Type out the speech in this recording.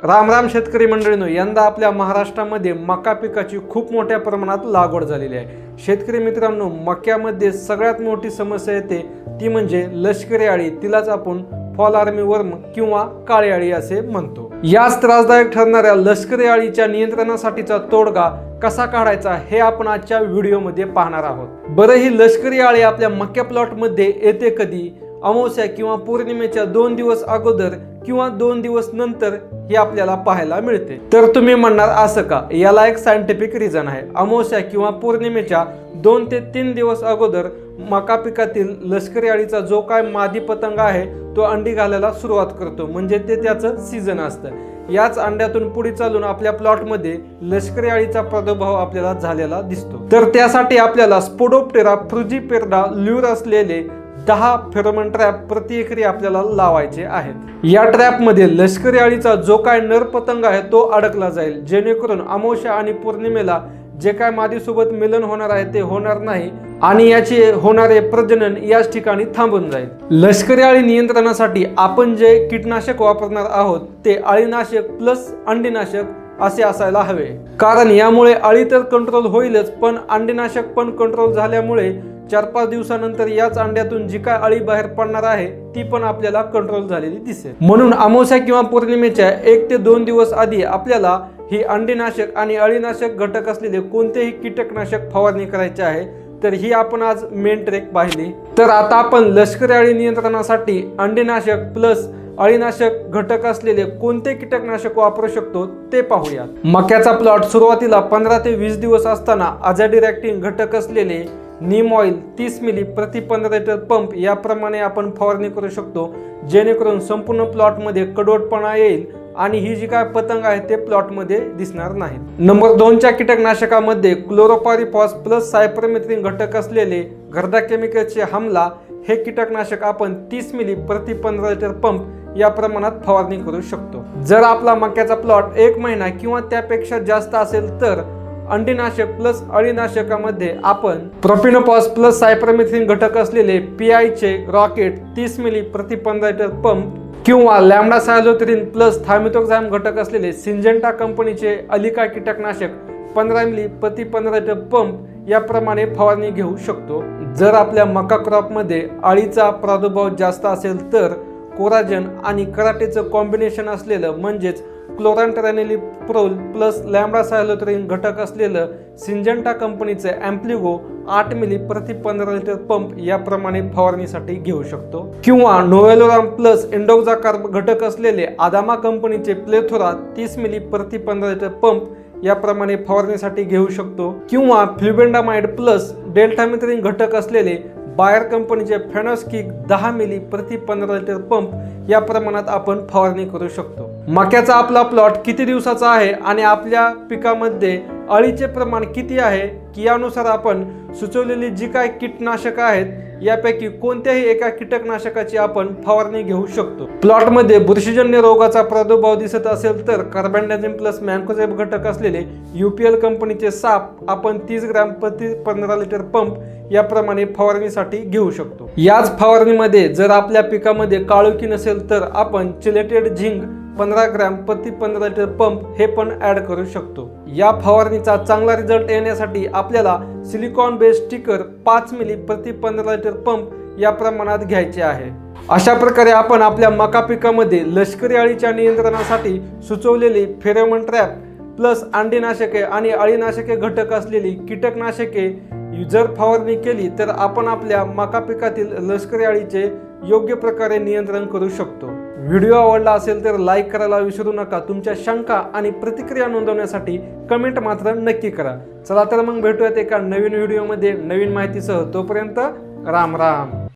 राम राम शेतकरी मंडळीनो यंदा आपल्या महाराष्ट्रामध्ये मका पिकाची खूप मोठ्या प्रमाणात लागवड झालेली आहे. शेतकरी मित्रांनो मक्यामध्ये सगळ्यात मोठी समस्या येते ती म्हणजे लष्करी आळी. तिलाच आपण फॉल आर्मी वर्म किंवा काळी आळी असे म्हणतो. याच त्रासदायक ठरणाऱ्या लष्करी आळीच्या नियंत्रणासाठीचा तोडगा कसा काढायचा हे आपण आजच्या व्हिडिओमध्ये पाहणार आहोत. बरं ही लष्करी आळी आपल्या मक्या प्लॉटमध्ये येते कधी अमावस्या किंवा पौर्णिमेच्या दोन दिवस अगोदर किंवा दोन दिवस नंतर हे आपल्याला पाहायला मिळते. तर तुम्ही म्हणणार असं का? याला एक सायंटिफिक रिझन आहे. अमावस्या किंवा पौर्णिमेच्या दोन ते तीन दिवस अगोदर मका पिकातील लष्करी अळीचा जो काय मादी पतंग आहे तो अंडी घालायला सुरुवात करतो. म्हणजे ते त्याचं सीझन असतं. याच अंड्यातून पुढे चालून आपल्या प्लॉटमध्ये लष्करी अळीचा प्रादुर्भाव आपल्याला झालेला दिसतो. तर त्यासाठी आपल्याला स्पोडोप्टेरा फ्रुजिपेरडा ल्यूर असलेले दहा फेरोमन ट्रॅप प्रति एकरी आपल्याला लावायचे आहेत. या ट्रॅपमध्ये लष्करी अळीचा जो काय नर पतंग आहे तो अडकला जाईल. जेणेकरून अमावस्या आणि पौर्णिमेला जे काय मादीसोबत मिलन होणार आहे ते होणार नाही आणि याचे होणारे प्रजनन याच ठिकाणी थांबून जाईल. लष्करी अळी नियंत्रणासाठी आपण जे कीटनाशक वापरणार आहोत ते अळीनाशक प्लस अंडीनाशक असे असायला हवे. कारण यामुळे अळी तर कंट्रोल होईलच पण अंडीनाशक पण कंट्रोल झाल्यामुळे चार पाच दिवसानंतर याच अंड्यातून जी काय अळी बाहेर पडणार आहे ती पण आपल्याला कंट्रोल झालेली दिसेल. म्हणून अमावस्या किंवा पौर्णिमेच्या एक ते दोन दिवस आधी आपल्याला ही अंडीनाशक आणि अळीनाशक घटक असलेले कोणतेही कीटकनाशक फवारणी करायची आहे तर ही आपण आज मेन ट्रेक पाहिली. तर आता आपण लष्करी अळी नियंत्रणासाठी अंडीनाशक प्लस अळीनाशक घटक असलेले कोणते कीटकनाशक वापरू शकतो ते पाहूयात. मक्याचा प्लॉट सुरुवातीला पंधरा ते वीस दिवस असताना अझाडी रॅक्टिंग घटक असलेले नीम ऑइल तीस मिली प्रति पंधरा लिटर पंप याप्रमाणे आपण फवारणी करू शकतो. जेणेकरून संपूर्ण प्लॉटमध्ये कडवटपणा येईल आणि ही जी काय पतंग आहे ते प्लॉटमध्ये दिसणार नाहीत. नंबर दोनच्या कीटकनाशकामध्ये क्लोरोपारिफॉस प्लस सायप्रमिथ्रिन घटक असलेले घरदा केमिकलचे हमला हे कीटकनाशक आपण तीस मिली प्रति पंधरा लिटर पंप या प्रमाणात फवारणी करू शकतो. जर आपला मक्याचा प्लॉट एक महिना किंवा त्यापेक्षा जास्त असेल तर अंडीनाशक प्लस अळीनाशकामध्ये आपण प्रोपिनोपॉस प्लस सायप्रमिथिन घटक असलेले पी आयचे रॉकेट तीस मिली प्रति पंधरा लिटर पंप किंवा लॅमडा सायलोथ्रिन प्लस थायमिथोक्झाम घटक असलेले सिंजेंटा कंपनीचे अलिका कीटकनाशक पंधरा मिली प्रति पंधरा लिटर पंप याप्रमाणे फवारणी घेऊ शकतो. जर आपल्या मका क्रॉपमध्ये अळीचा प्रादुर्भाव जास्त असेल तर कोराजन आणि कराटेचं कॉम्बिनेशन असलेलं म्हणजेच क्लोरांटरॅनेली प्रोल प्लस लॅमडा सायलोथ्रिन घटक असलेलं सिंजंटा कंपनीचं ॲम्प्लिगो आठ मिली प्रति पंधरा लिटर पंप याप्रमाणे फवारणीसाठी घेऊ शकतो. किंवा नोवेलोराम प्लस एंडोक्झा कार्ब घटक असलेले आदामा कंपनीचे प्लेथोरा तीस मिली प्रति पंधरा लिटर पंप याप्रमाणे फवारणीसाठी घेऊ शकतो. किंवा फ्ल्युबेंडामाइड प्लस डेल्टामिथ्रिन घटक असलेले बायर कंपनीचे फेनॉस्किक दहा मिली प्रति पंधरा लिटर पंप या प्रमाणात आपण फवारणी करू शकतो. मक्याचा आपला प्लॉट किती दिवसाचा आहे आणि आपल्या पिकामध्ये अळीचे प्रमाण किती आहे की यानुसार आपण सुचवलेली जी काय कीटनाशकं आहेत यापैकी कोणत्याही एका कीटकनाशकाची आपण फवारणी घेऊ शकतो. प्लॉटमध्ये बुरशीजन्य रोगाचा प्रादुर्भाव दिसत असेल तर कार्बनडाझिम प्लस मॅन्कोझेब घटक असलेले युपीएल कंपनीचे साप आपण तीस ग्रॅम प्रति पंधरा लिटर पंप याप्रमाणे फवारणीसाठी घेऊ शकतो. याच फवारणीमध्ये जर आपल्या पिकामध्ये काळोखी नसेल तर आपण चिलेटेड झिंक पंधरा ग्रॅम प्रति पंधरा लिटर पंप हे पण ऍड करू शकतो. या फवारणीचा चांगला रिझल्ट येण्यासाठी आपल्याला सिलिकॉन बेस्ड स्टिकर पाच मिली प्रति पंधरा लिटर पंप या प्रमाणात घ्यायचे आहे. अशा प्रकारे आपण आपल्या मका पिकामध्ये लष्करी अळीच्या नियंत्रणासाठी सुचवलेली फेरेमन ट्रॅप प्लस अंडीनाशके आणि अळीनाशके घटक असलेली कीटकनाशके जर फवारणी केली तर आपण आपल्या मका पिकातील लष्करी अळीचे योग्य प्रकारे नियंत्रण करू शकतो. व्हिडिओ आवडला असेल तर लाईक करायला विसरू नका. तुमच्या शंका आणि प्रतिक्रिया नोंदवण्यासाठी कमेंट मात्र नक्की करा. चला तर मग भेटूयात एका नवीन व्हिडिओमध्ये नवीन माहितीसह. तोपर्यंत राम राम.